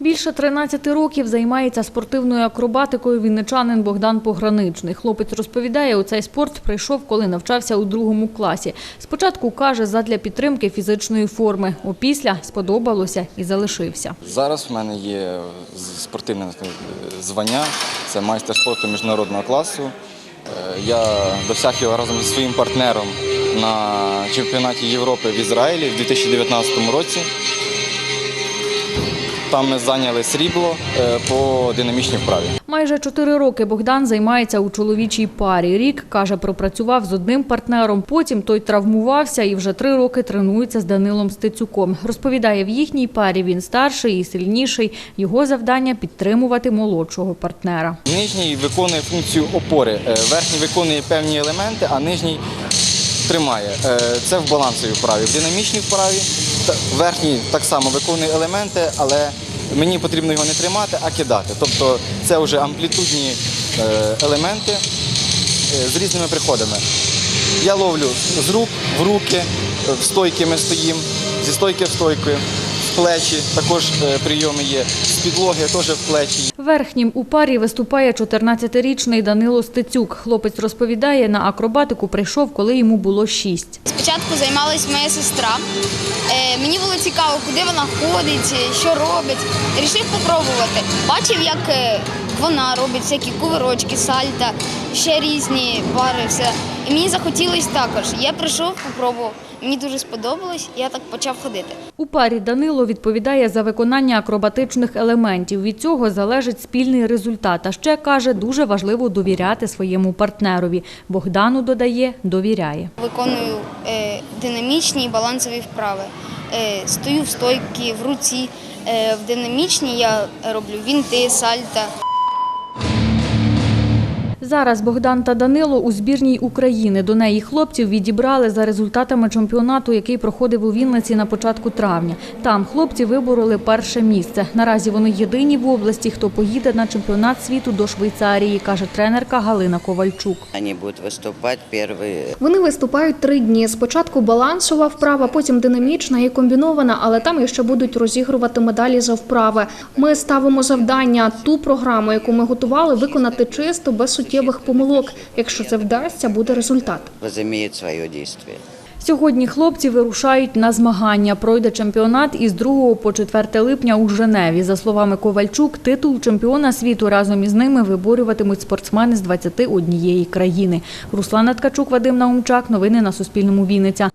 Більше 13 років займається спортивною акробатикою вінничанин Богдан Пограничний. Хлопець розповідає, у цей спорт прийшов, коли навчався у другому класі. Спочатку, каже, задля підтримки фізичної форми. Опісля сподобалося і залишився. Зараз в мене є спортивне е, звання, це майстер спорту міжнародного класу. Е, Я досяг його разом зі своїм партнером на чемпіонаті Європи в Ізраїлі в 2019 році. Там ми зайняли срібло е, по динамічній вправі. Майже чотири роки Богдан займається у чоловічій парі. Рік, каже, пропрацював з одним партнером, потім той травмувався і вже три роки тренується з Данилом Стецюком. Розповідає, в їхній парі він старший і сильніший. Його завдання – підтримувати молодшого партнера. Нижній виконує функцію опори, е, верхній виконує певні елементи, а нижній тримає. Е, Це в балансовій вправі. В динамічній вправі верхній так само виконує елементи, але мені потрібно його не тримати, а кидати. Тобто це вже амплітудні е, елементи е, з різними приходами. Я ловлю з рук в руки, в стойки ми стоїмо, зі стойки в стойку, в плечі також е, прийоми є, з підлоги теж в плечі. Верхнім у парі виступає 14-річний Данило Стецюк. Хлопець розповідає, на акробатику прийшов, коли йому було шість. Спочатку займалась моя сестра. Е, мені було цікаво, куди вона ходить, е, що робить. Рішив спробувати. Бачив, як вона робить всякі кувирочки, сальта, ще різні пари, все. І мені захотілося також. Я прийшов, попробував. Мені дуже сподобалось, я так почав ходити. У парі Данило відповідає за виконання акробатичних елементів. Від цього залежить спільний результат. А ще, каже, дуже важливо довіряти своєму партнерові. Богдану додає, довіряє. Виконую е, динамічні і балансові вправи. Е, стою в стойці, в руці. Е, в динамічній я роблю вінти, сальта. Зараз Богдан та Данило у збірній України. До неї хлопців відібрали за результатами чемпіонату, який проходив у Вінниці на початку травня. Там хлопці вибороли перше місце. Наразі вони єдині в області, хто поїде на чемпіонат світу до Швейцарії, каже тренерка Галина Ковальчук. Они будут выступать первые Вони виступають три дні. Спочатку балансова вправа, потім динамічна і комбінована, але там ще будуть розігрувати медалі за вправи. Ми ставимо завдання ту програму, яку ми готували, виконати чисто, без суттєвих помилок. Якщо це вдасться, буде результат. возымеют свое действие. Сьогодні хлопці вирушають на змагання. Пройде чемпіонат із 2 по 4 липня у Женеві. За словами Ковальчук, титул чемпіона світу разом із ними виборюватимуть спортсмени з 21 країни. Руслана Ткачук, Вадим Наумчак. Новини на Суспільному. Вінниця.